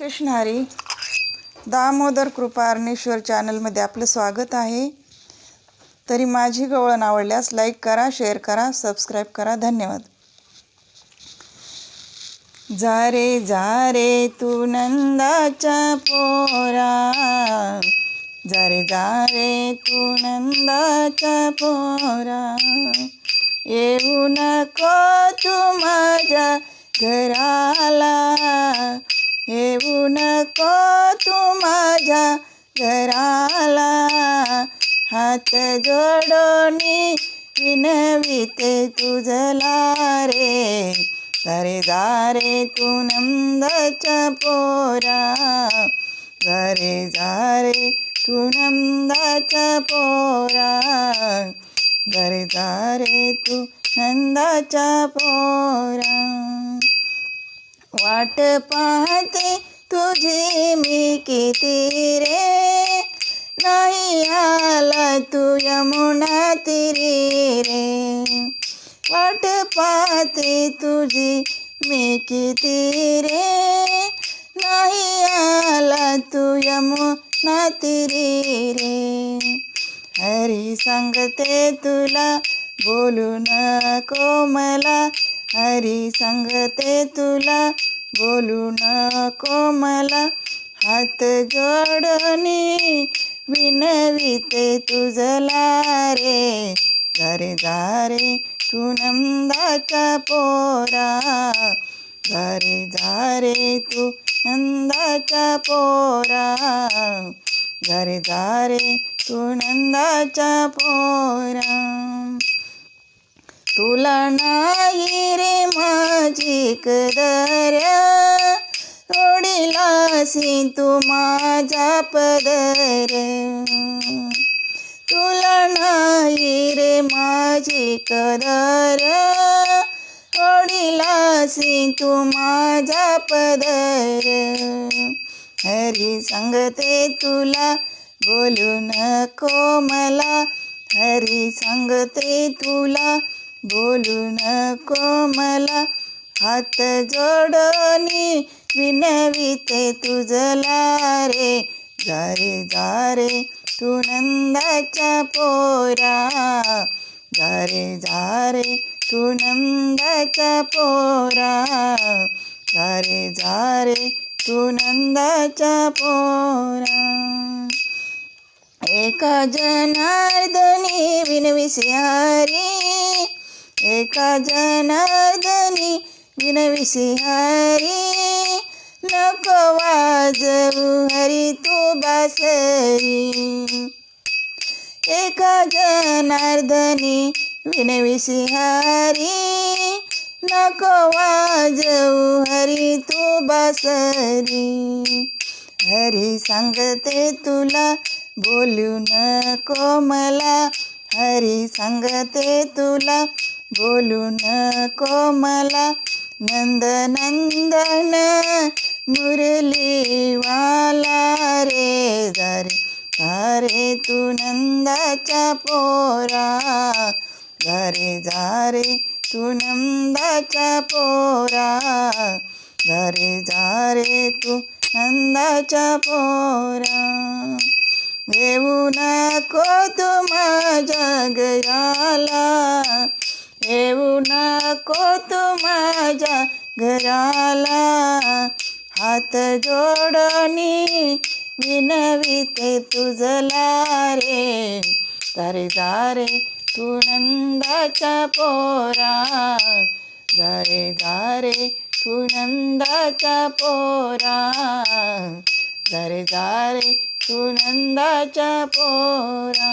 रामकृष्ण हरी दामोदर कृपा अर्णेश्वर चॅनलमध्ये आपलं स्वागत आहे. तरी माझी गवळण आवडल्यास लाईक करा शेअर करा सबस्क्राईब करा. धन्यवाद. जा रे जा रे तू नंदाच्या पोरा. जा रे जा रे तू नंदाच्या पोरा. येऊ नको तू माझ्या घराला. येऊ नको तू माझ्या घराला. हात जोडोनी विनविते तुझला रे. तारे दारे तू नंदाच्या पोरा. जारे जारे तू नंदाच्या पोरा. जारे जारे तू नंदाच्या पोरा. वाट पाहते तुझे मी किती रे? नाही आला तू यमुना तिरी रे. वाट पाहते तुझी मी किती रे? नाही आला तू यमुना तिरी रे. हरी सांगते तुला बोलू नको मला. हरी सांगते तुला बोलू नको मला हात जोडणी. विनविते तुझला रे. जारे जारे तू नंदाचा पोरा. जारे जारे तू नंदाचा पोरा. जारे जारे तू नंदाचा पोरा. तुला नाही रे ओढीलासी तू माझा पदर. तुला नाही रे माझी कदर. ओढीलासी तू माझा पदर. हरी सांगते तुला बोलू नको मला. हरी सांगते तुला बोलू नको मला. हात जोडोनी विनविते तुझला रे. जारे जारे तू नंदाच्या पोरा. जारे जारे तू नंदाच्या पोरा. जारे जारे तू नंदाच्या पोरा. एका जनार्दनी विनविसी हरी एका जनार्दनी विनविसी हरी वाजवू हरी तू बासरी. एका जनार्दनी विनवी हरी नको वाजवू हरी तू बासरी. हरी सांगते तुला बोलू नको मला. हरी सांगते तुला बोलू नको मला. नंद मुरलीवाला मुरली वाला रे जारे जारे तू नंदाच्या पोरा झा रे तू नंदाच्या पोरा झा रे तू नंदाच्या पोरा. येऊ नको तू माझ्या घराला येऊ नको तू माझ्या घराला. हात जोडणी विनविते तुझला रे. तारे जारे तू नंदाच्या पोरा जारे जारे तू नंदाच्या पोरा जारे जारे तू नंदाच्या पोरा